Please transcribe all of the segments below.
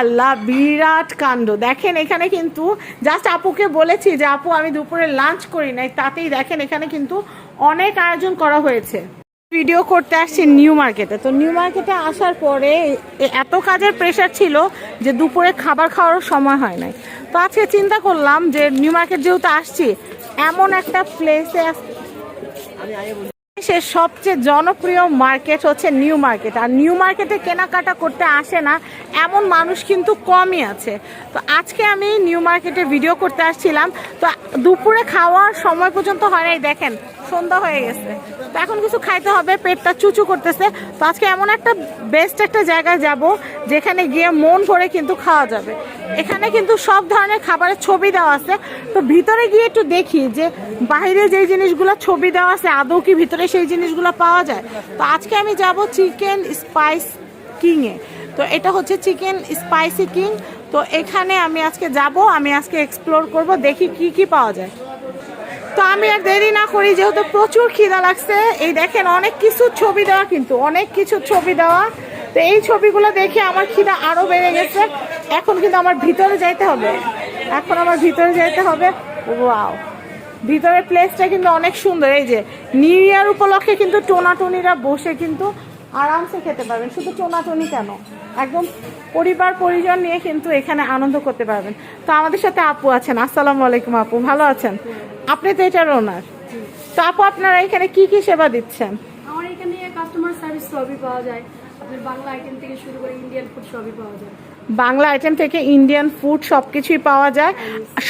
আল্লাহ, বিরাট কাণ্ড। দেখেন, এখানে কিন্তু জাস্ট আপুকে বলেছি যে, আপু, আমি দুপুরে লাঞ্চ করি নাই। তাতেই দেখেন, এখানে কিন্তু অনেক আয়োজন করা হয়েছে। ভিডিও করতে আসছি নিউ মার্কেটে তো নিউ মার্কেটে আসার পরে এত কাজের প্রেশার ছিল যে, দুপুরে খাবার খাওয়ারও সময় হয় নাই। তো আজকে চিন্তা করলাম যে নিউ মার্কেট যেহেতু আসছি, এমন একটা প্লেসে দেশের সবচেয়ে জনপ্রিয় মার্কেট হচ্ছে নিউ মার্কেট আর নিউ মার্কেটে কেনাকাটা করতে আসে না, এমন মানুষ কিন্তু কমই আছে। তো আজকে আমি নিউ মার্কেটে ভিডিও করতে আসছিলাম। তো দুপুরে খাওয়ার সময় পর্যন্ত হয় নাই, দেখেন, সন্ধ্যা হয়ে গেছে। তো এখন কিছু খাইতে হবে, পেটটা চুচু করতেছে। তো আজকে এমন একটা বেস্ট একটা জায়গায় যাব, যেখানে গিয়ে মন ভরে কিন্তু খাওয়া যাবে। এখানে কিন্তু সব ধরনের খাবারের ছবি দেওয়া আছে। তো ভিতরে গিয়ে একটু দেখি যে বাইরে যেই জিনিসগুলো ছবি দেওয়া আছে, আদৌ কি ভিতরে সেই জিনিসগুলো পাওয়া যায়? তো আজকে আমি যাব চিকেন স্পাইস কিংয়ে তো এটা হচ্ছে চিকেন স্পাইসি কিং। তো এখানে আমি আজকে যাব, আমি আজকে এক্সপ্লোর করব, দেখি কি কি পাওয়া যায়। তো আমি আর দেরি না করি, যেহেতু প্রচুর খিদা লাগছে। এই দেখেন, অনেক কিছু ছবি দেওয়া কিন্তু, অনেক কিছু ছবি দেওয়া। তো এই ছবিগুলো দেখে আমার খিদা আরও বেড়ে গেছে। এখন কিন্তু আমার ভিতরে যাইতে হবে। এখন আমার ভিতরে যাইতে হবে। ওয়াও! ভিতরের প্লেসটা কিন্তু অনেক সুন্দর। এই যে, নিউ ইয়ার উপলক্ষে কিন্তু টোনাটুনিরা বসে কিন্তু আরামসে খেতে পারবেন। শুধু টোনাটুনি কেন? একদম পরিবার পরিজন নিয়ে কিন্তু এখানে আনন্দ করতে পারবেন। তো আমাদের সাথে আপু আছেন। আসসালামু আলাইকুম আপু ভালো আছেন? আপনি তো এটার ওনার তো আপু আপনারা এখানে কি কি সেবা দিচ্ছেন? আমার এখানে কাস্টমার সার্ভিস সবই পাওয়া যায়। আপনার বাংলা আইটেম থেকে শুরু করে ইন্ডিয়ান ফুড সবই পাওয়া যায়। বাংলা আইটেম থেকে ইন্ডিয়ান ফুড সব কিছুই পাওয়া যায়।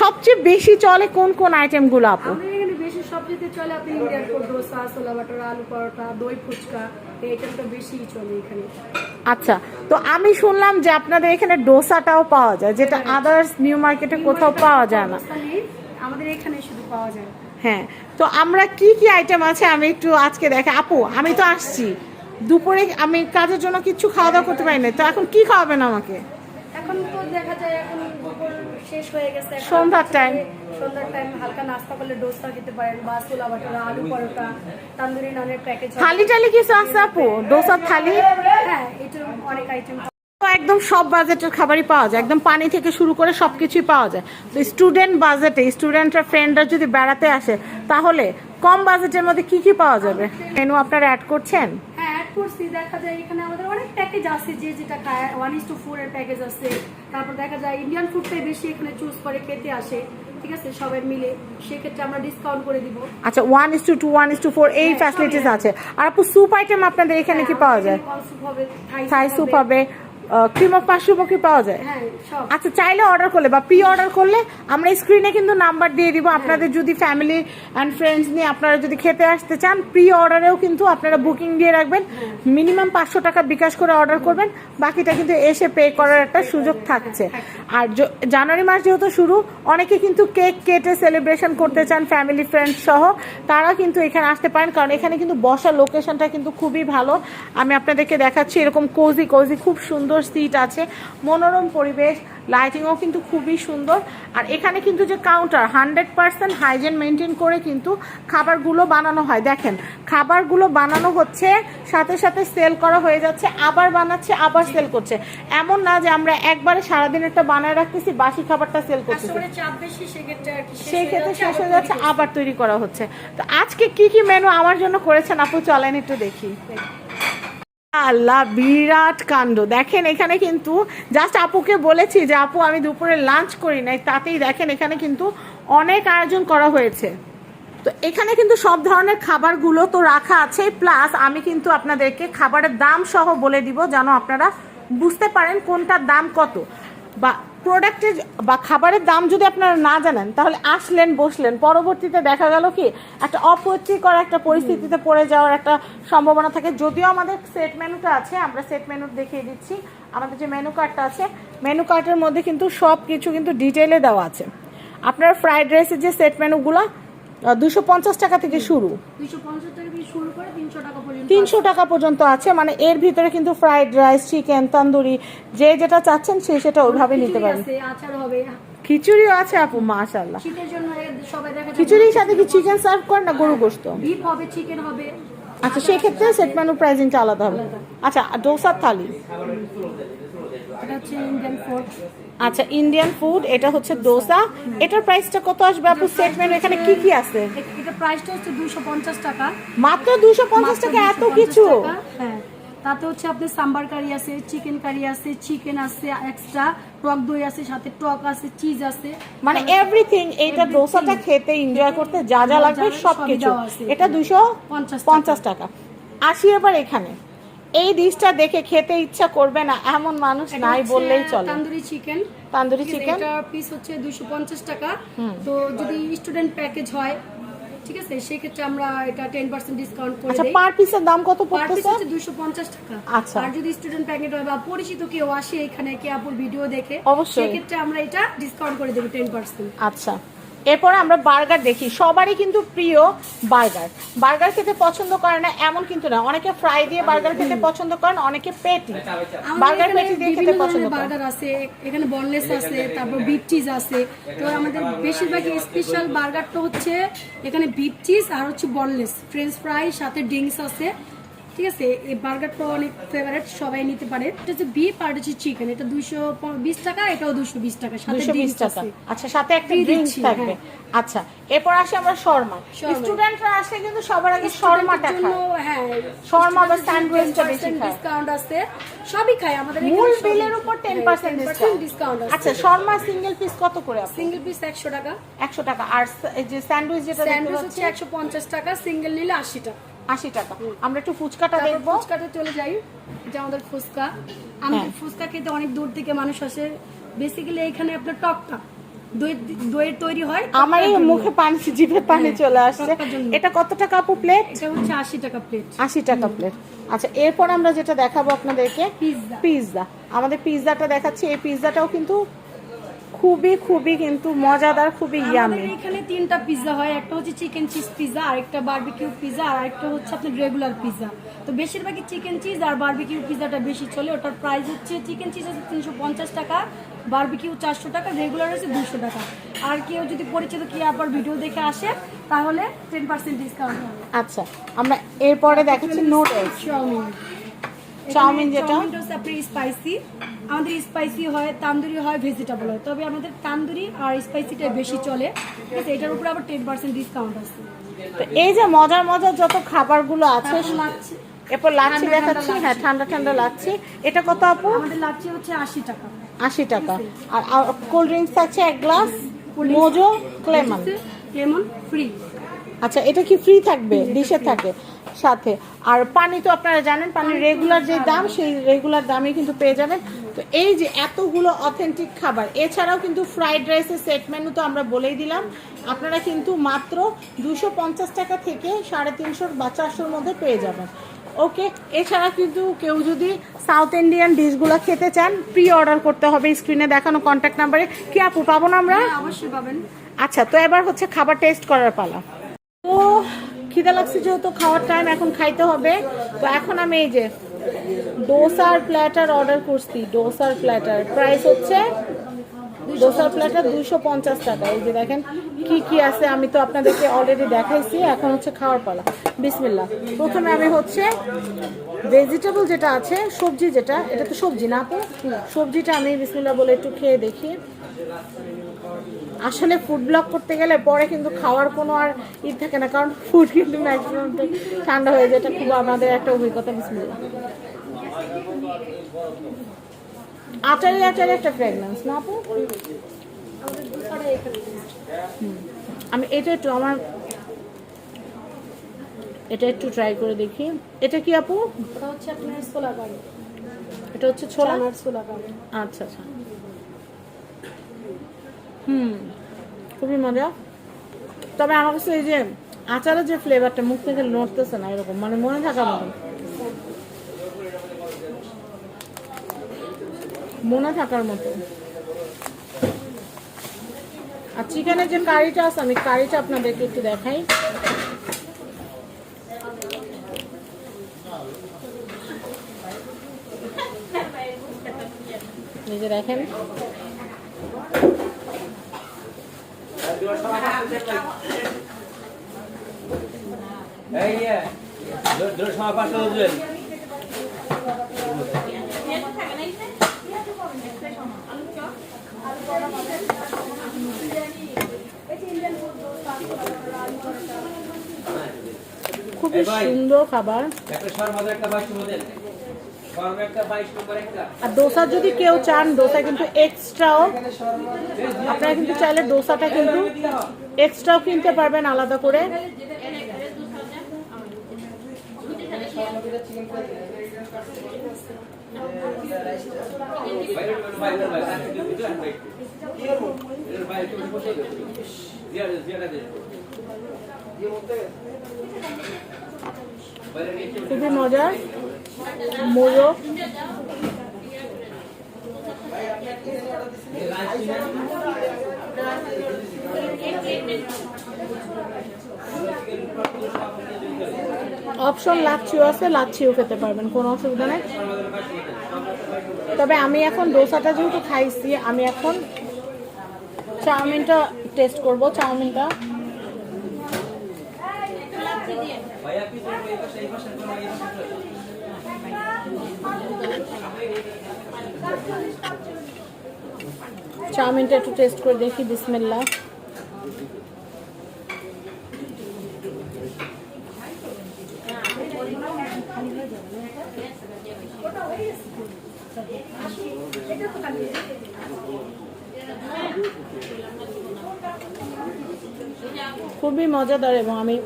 সবচেয়ে বেশি চলে কোন কোন আইটেমগুলো আপু? আমাদের এখানে বেশি সবজিতে চলে আপনি ইন্ডিয়ান ফুড ডোসা ছোলা বাটার আলু পরোটা দই ফুচকা। চলে এখানে। আচ্ছা তো আমি শুনলাম যে আপনাদের এখানে ডোসাটাও পাওয়া যায় যেটা আদার্স নিউ মার্কেটে কোথাও পাওয়া যায় না। আমাদের এখানে শুধু পাওয়া যায়। হ্যাঁ তো আমরা কি কি আইটেম আছে আমি একটু আজকে দেখে। আপু আমি তো আসছি। দুপুরে আমি কাজের জন্য কিছু খাওয়া দাওয়া করতে পারি না তো এখন কি খাওয়াবেন আমাকে? এখন তো দেখা যায় এখন শেষ হয়ে গেছে সন্ধ্যার time। সন্ধ্যার টাইম হালকা নাস্তা করলে ডোসা খেতে পারেন বা ছোলা বাটারা আলু পরোটা তান্দুরি নানের প্যাকেজ থালি টালি কিছু আছে আপু? ডোসার থালি? হ্যাঁ এটা অনেক আইটেম একদম সব বাজেটের খাবারই পাওয়া যায়। একদম পানি থেকে শুরু করে সব কিছুই পাওয়া যায়। তো স্টুডেন্ট বাজেটে স্টুডেন্টরা ফ্রেন্ডরা যদি বেড়াতে আসে তাহলে কম বাজেটের মধ্যে কি কি পাওয়া যাবে? মেনু আপনারা অ্যাড করছেন? করছি দেখা যায় এখানে আমাদের অনেক প্যাকেজ আছে যে যেটা খায় ওয়ান ইস টু ফোর এর প্যাকেজ আছে। তারপর দেখা যায় ইন্ডিয়ান ফুডটাই বেশি এখানে চুজ করে খেতে আসে। ঠিক আছে? সবাই মিলে সেক্ষেত্রে আমরা ডিসকাউন্ট করে দিব। আচ্ছা one is to two one is to four এই হ্যাঁ, ফ্যাসিলিটিস আছে। আর আপু স্যুপ আইটেম আপনাদের এখানে কি পাওয়া যায়? থাই স্যুপ হবে। ক্রিম অফ কি পাওয়া যায়? হ্যাঁ আচ্ছা চাইলে অর্ডার করলে বা প্রি অর্ডার করলে আমরা স্ক্রিনে কিন্তু নাম্বার দিয়ে দিব। আপনাদের যদি ফ্যামিলি অ্যান্ড ফ্রেন্ডস নিয়ে আপনারা যদি খেতে আসতে চান প্রি অর্ডারেও কিন্তু আপনারা বুকিং দিয়ে রাখবেন। মিনিমাম পাঁচশো টাকা বিকাশ করে অর্ডার করবেন। বাকিটা কিন্তু এসে পে করার একটা সুযোগ থাকছে। আর জানুয়ারি মাস যেহেতু শুরু অনেকে কিন্তু কেক কেটে সেলিব্রেশন করতে চান ফ্যামিলি ফ্রেন্ডস সহ। তারা কিন্তু এখানে আসতে পারেন। কারণ এখানে কিন্তু বসার লোকেশনটা কিন্তু খুবই ভালো। আমি আপনাদেরকে দেখাচ্ছি এরকম কোজি কোজি খুব সুন্দর সিট আছে মনোরম পরিবেশ লাইটিংও কিন্তু খুবই সুন্দর। আর এখানে কিন্তু যে counter hundred percent hygiene maintain করে কিন্তু খাবারগুলো বানানো হয়। দেখেন খাবারগুলো বানানো হচ্ছে সাথে সাথে সেল করা হয়ে যাচ্ছে আবার বানাচ্ছে আবার সেল করছে। এমন না যে আমরা একবারে সারাদিন একটা বানায় রাখতেছি বাসি খাবারটা সেল বেশি সেক্ষেত্রে শেষ হয়ে যাচ্ছে আবার তৈরি করা হচ্ছে। তো আজকে কি কি মেনু আমার জন্য করেছেন আপু? চলেন একটু দেখি। আল্লাহ, বিরাট কাণ্ড। দেখেন, এখানে কিন্তু জাস্ট আপুকে বলেছি যে, আপু, আমি দুপুরে লাঞ্চ করি নাই। তাতেই দেখেন, এখানে কিন্তু অনেক আয়োজন করা হয়েছে। তো এখানে কিন্তু সব ধরনের খাবারগুলো তো রাখা আছে। প্লাস আমি কিন্তু আপনাদেরকে খাবারের দাম সহ বলে দিব, যেন আপনারা বুঝতে পারেন কোনটার দাম কত। বা প্রোডাক্টের বা খাবারের দাম যদি আপনারা না জানেন তাহলে আসলেন বসলেন। পরবর্তীতে দেখা গেল কি একটা অপ্রতিকর একটা পরিস্থিতিতে পড়ে যাওয়ার একটা সম্ভাবনা থাকে। যদিও আমাদের সেট মেনুটা আছে আমরা সেট মেনু দেখিয়ে দিচ্ছি। আমাদের যে মেনু কার্ডটা আছে মেনু কার্ডের মধ্যে কিন্তু সব কিছু কিন্তু ডিটেলে দেওয়া আছে। আপনার ফ্রাইড রাইসের যে সেট মেনুগুলো দুশো পঞ্চাশ টাকা থেকে শুরু। তিনশো টাকা পর্যন্ত আছে। মানে এর ভিতরে কিন্তু ফ্রাইড রাইস চিকেন তন্দুরি যে যেটা চাচ্ছেন সে সেটা ওইভাবে নিতে পারেন। খিচুড়িও আছে আপু মাশাল্লাহ খিচুড়ির সাথে কি চিকেন সার্ভ করেন না গরু গোস্ত হবে চিকেন হবে। আচ্ছা সেক্ষেত্রে সেট মেনু প্রাইসিংটা আলাদা হবে। আচ্ছা ডোসার থালি? আচ্ছা ইন্ডিয়ান ফুড এটা হচ্ছে দোসা। এটার প্রাইসটা কত আসবে আপু? সেট মেনু এখানে কি কি আছে? এটা প্রাইসটা হচ্ছে দুশো পঞ্চাশ টাকা। মাত্র দুশো পঞ্চাশ মাত্র টাকা? এত কিছু? হ্যাঁ। তাতে হচ্ছে আপনার সাম্বার কারি আছে চিকেন কারি আছে চিকেন আছে এক্সট্রা টক দই আছে সাথে টক আছে চিজ আছে। মানে এভরিথিং এইটা দোসাটা খেতে এনজয় করতে যা যা লাগবে সব কিছু এটা দুশো 50 টাকা। পঞ্চাশ টাকা। আসি এবার এখানে। এই ডিশটা দেখে খেতে ইচ্ছা করবে না এমন মানুষ নাই বললেই চলে। তান্দুরি চিকেন তান্দুরি চিকেন এটা পিস হচ্ছে দুশো পঞ্চাশ টাকা। তো যদি স্টুডেন্ট প্যাকেজ হয় ঠিক আছে সেক্ষেত্রে আমরা এটা টেন পার্সেন্ট ডিসকাউন্ট করে আচ্ছা পার পিসের দাম কত পড়তেছে পার পিস হচ্ছে দুশো পঞ্চাশ টাকা। আচ্ছা। আর যদি স্টুডেন্ট প্যাকেট হয় বা পরিচিত কেউ আসে এখানে কে আপুর ভিডিও দেখে অবশ্যই। সেক্ষেত্রে আমরা এটা ডিসকাউন্ট করে দেবো টেন পার্সেন্ট আচ্ছা। এরপর আমরা বার্গার দেখি। সবারই কিন্তু প্রিয় বার্গার। বার্গার খেতে পছন্দ করে না এমন কিন্তু না। অনেকে ফ্রাই দিয়ে বার্গার খেতে পছন্দ করেন অনেকে পেটি। বার্গার পেটি দিয়ে খেতে পছন্দ বার্গার আছে এখানে বনলেস আছে তারপর বিফ চিজ আছে। তো আমাদের বেশিরভাগ স্পেশাল বার্গারটা হচ্ছে এখানে বিফ চিজ আর হচ্ছে বনলেস ফ্রেঞ্চ ফ্রাই সাথে ড্রিঙ্কস আছে। ঠিক আছে এই বার্গারটা অনেক ফেভারিট সবাই নিতে পারে। এটা হচ্ছে বিফ আর হচ্ছে চিকেন এটা দুইশো বিশ টাকা এটাও দুশো বিশ টাকা সাথে বিশ টাকা। আচ্ছা সাথে একটা ড্রিঙ্কস থাকবে। হ্যাঁ। আচ্ছা এরপর আসি আমরা শর্মা। স্টুডেন্টরা আসলে কিন্তু সবার আগে শর্মাটা খায়। হ্যাঁ শর্মা বা স্যান্ডউইচটা বেশি খায়। ডিসকাউন্ট আছে সবই খায় আমাদের মূল বিলের উপর টেন পার্সেন্ট ডিসকাউন্ট আছে। আচ্ছা শর্মা সিঙ্গেল পিস কত করে আপনি সিঙ্গেল পিস একশো টাকা। একশো টাকা। আর এই যে স্যান্ডউইচ যেটা দেখতে স্যান্ডউইচ হচ্ছে একশো পঞ্চাশ টাকা সিঙ্গেল নিলে আশি টাকা। আশি টাকা। আমরা একটু ফুচকাটা দেখব। ফুচকাতে চলে যাই যে আমাদের ফুচকা। আমাদের হ্যাঁ। ফুচকা খেতে অনেক দূর থেকে মানুষ আসে। বেসিক্যালি এখানে আপনার টকটা। দইয়ের তৈরি হয় আমার এই মুখে পানি জিভে পানি হ্যাঁ, চলে আসছে। এটা কত টাকা আপু প্লেট এটা হচ্ছে আশি টাকা প্লেট আশি টাকা প্লেট আচ্ছা এরপর আমরা যেটা দেখাবো আপনাদেরকে পিৎজা। পিৎজা আমাদের পিৎজাটা দেখাচ্ছি। এই পিৎজাটাও কিন্তু খুবই খুবই কিন্তু মজাদার খুবই ইয়ামি এখানে তিনটা পিৎজা হয় একটা হচ্ছে চিকেন চিজ পিৎজা আরেকটা বারবিকিউ পিৎজা আর একটা হচ্ছে আপনার রেগুলার পিৎজা তো বেশিরভাগই চিকেন চিজ আর বারবিকিউ পিৎজাটা বেশি চলে। ওটার প্রাইস হচ্ছে চিকেন চিজ হচ্ছে তিনশো পঞ্চাশ টাকা বারবিকিউ চারশো টাকা রেগুলার হচ্ছে দুশো টাকা। আর কেউ যদি পরিচিত কি আবার ভিডিও দেখে আসে তাহলে টেন পার্সেন্ট ডিসকাউন্ট হবে। আচ্ছা আমরা এরপরে দেখাচ্ছি নুডলস চাউমিন চাউমিন যেটা? আপনার স্পাইসি আমাদের স্পাইসি হয় তান্দুরি হয় ভেজিটেবল হয়। তবে আমাদের তান্দুরি আর স্পাইসিটা বেশি চলে। ঠিক আছে এটার উপরে আবার টেন পার্সেন্ট ডিসকাউন্ট আছে। তো এই যে মজার মজার যত খাবারগুলো আছে এরপর লাচ্ছি দেখাচ্ছি হ্যাঁ ঠান্ডা ঠান্ডা লাচ্ছি। এটা কত আপু? আমাদের লাচ্ছি হচ্ছে আশি টাকা। আশি টাকা। আর কোল্ড ড্রিঙ্কস আছে এক glass Mojo Clemon lemon free আচ্ছা এটা কি ফ্রি থাকবে? ডিশে থাকে। সাথে। আর পানি তো আপনারা জানেন পানির রেগুলার যে দাম সেই রেগুলার দামে কিন্তু পেয়ে যাবেন। তো এই যে এতগুলো অথেন্টিক খাবার এছাড়াও কিন্তু ফ্রাইড রাইসের সেট মেনু তো আমরা বলেই দিলাম। আপনারা কিন্তু মাত্র দুশো পঞ্চাশ টাকা থেকে সাড়ে তিনশো বা চারশোর মধ্যে পেয়ে যাবেন। ওকে এছাড়া কিন্তু কেউ যদি সাউথ ইন্ডিয়ান ডিশগুলো খেতে চান প্রি অর্ডার করতে হবে স্ক্রিনে দেখানো কন্ট্যাক্ট নাম্বারে কি আপু পাবো না আমরা? হ্যাঁ অবশ্যই পাবেন। আচ্ছা তো এবার হচ্ছে খাবার টেস্ট করার পালা। তো খিদে লাগছে যেহেতু খাওয়ার টাইম এখন খাইতে হবে। তো এখন আমি এই যে ডোসার প্ল্যাটার অর্ডার করছি ডোসার প্ল্যাটার প্রাইস হচ্ছে ডোসার প্ল্যাটার দুশো পঞ্চাশ টাকা। এই যে দেখেন কি কি আছে, আমি তো আপনাদেরকে অলরেডি দেখাইছি। এখন হচ্ছে খাওয়ার পালা। বিসমিল্লা প্রথমে আমি হচ্ছে ভেজিটেবল যেটা আছে, সবজি যেটা, এটা তো সবজি না আপু? সবজিটা আমি বিসমিল্লা বলে একটু খেয়ে দেখি। আসলে ফুড ব্লগ করতে গেলে পরে কিন্তু খাওয়ার কোনো আর ই থাকে না কারণ ফুড কিন্তু ম্যাক্সিমাম ঠান্ডা হয়ে যায় এটা খুব আমাদের একটা অভিজ্ঞতা বিসমিল্লা আচারে আচারে একটা ফ্রেগনেন্স না আপু? আমি এটা একটু আমার এটা একটু ট্রাই করে দেখি। এটা কি আপু? ওটা হচ্ছে আপনার ছোলা এটা হচ্ছে ছোলা? ছোলা আচ্ছা আচ্ছা। হুম, খুবই মজা। তবে আমার কাছে এই যে আচারের যে ফ্লেভারটা মুখ থেকে নড়তেছে না এরকম মানে মনে থাকার মতন মনে থাকার মতো। আর চিকেনের যে কারিটা আছে, আমি কারিটা আপনাদেরকে একটু দেখাই। যে দেখেন এই যে দূর সময় পাঁচটা বুঝবেন খুবই সুন্দর খাবার একটা বাইশ মডেল একটা নম্বর একটা আর দোসা যদি কেউ চান, দোসা কিন্তু এক্সট্রাও আপনারা কিন্তু চাইলে দোসাটা কিন্তু এক্সট্রাও কিনতে পারবেন আলাদা করে। খুবই মজার। মোরগ। অপশন লাচ্ছিও আছে, লাচ্ছিও খেতে পারবেন, কোনো অসুবিধা নেই। তবে আমি এখন ডোসাটা যেহেতু খাইছি, আমি এখন চাউমিনটা টেস্ট করব, চাউমিনটা। চাউমিনটা একটু টেস্ট করে দেখি বিসমিল্লা খুবই মজাদার এবং আমি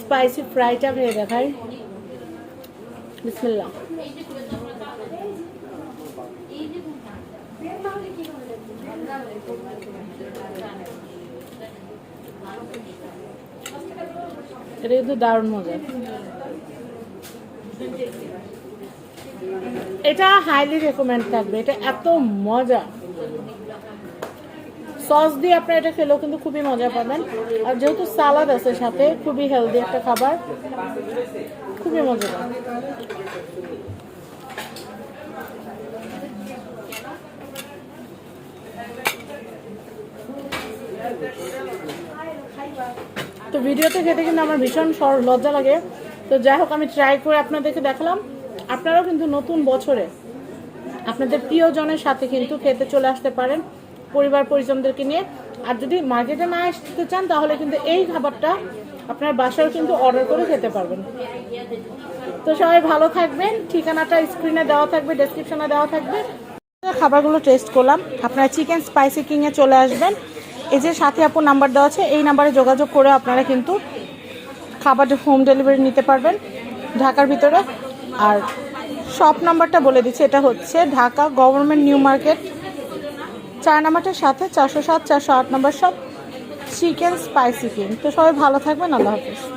স্পাইসি ফ্রাইটা খেয়ে দেখাই। বিসমিল্লা এটা কিন্তু দারুণ মজা এটা হাইলি রেকমেন্ড থাকবে। এটা এত মজা। সস দিয়ে আপনারা এটা খেলেও কিন্তু খুবই মজা পাবেন। আর যেহেতু সালাদ আছে সাথে, খুবই হেলদি একটা খাবার। খুবই মজা তো ভিডিওতে খেতে কিন্তু আমার ভীষণ লজ্জা লাগে। তো যাই হোক, আমি ট্রাই করে আপনাদেরকে দেখালাম। আপনারাও কিন্তু নতুন বছরে আপনাদের প্রিয়জনের সাথে কিন্তু খেতে চলে আসতে পারেন পরিবার পরিজনদেরকে নিয়ে। আর যদি মার্কেটে না আসতে চান, তাহলে কিন্তু এই খাবারটা আপনার বাসায় কিন্তু অর্ডার করে খেতে পারবেন। তো সবাই ভালো থাকবেন, ঠিকানাটা স্ক্রিনে দেওয়া থাকবে ডেসক্রিপশনে দেওয়া থাকবে। খাবারগুলো টেস্ট করলাম। আপনারা চিকেন স্পাইসি কিংয়ে চলে আসবেন। এই যে সাথে আপুর নাম্বার দেওয়া আছে, এই নাম্বারে যোগাযোগ করে আপনারা কিন্তু খাবার হোম ডেলিভারি নিতে পারবেন ঢাকার ভিতরে। আর শপ নাম্বারটা বলে দিচ্ছি, এটা হচ্ছে ঢাকা গভর্নমেন্ট নিউ মার্কেট চার নাম্বারটার সাথে চারশো সাত, চারশো আট নাম্বার সব চিকেন স্পাইসি কিং তো সবাই ভালো থাকবেন আল্লাহ হাফিজ।